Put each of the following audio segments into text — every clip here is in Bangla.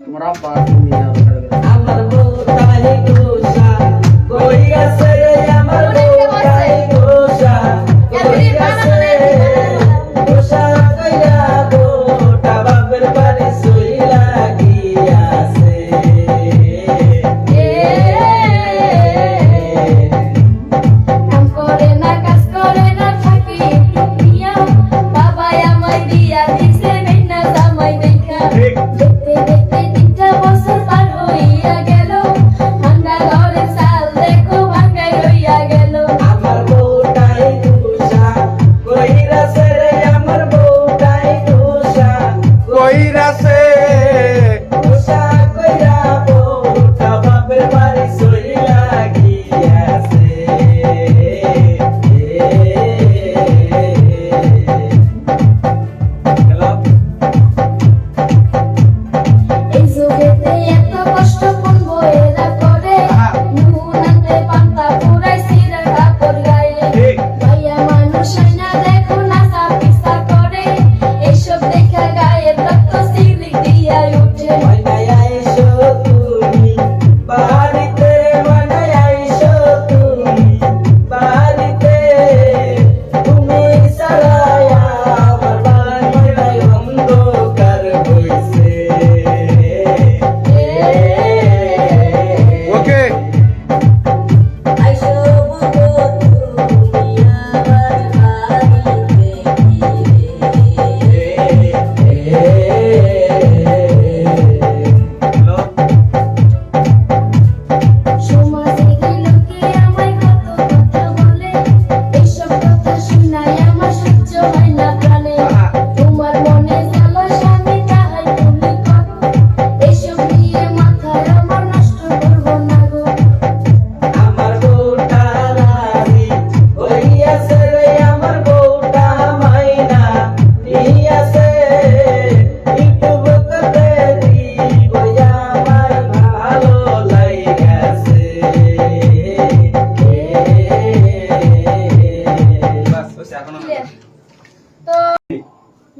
তোমার আব্বা তুমি আর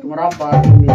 তোমার আব্বা তুমি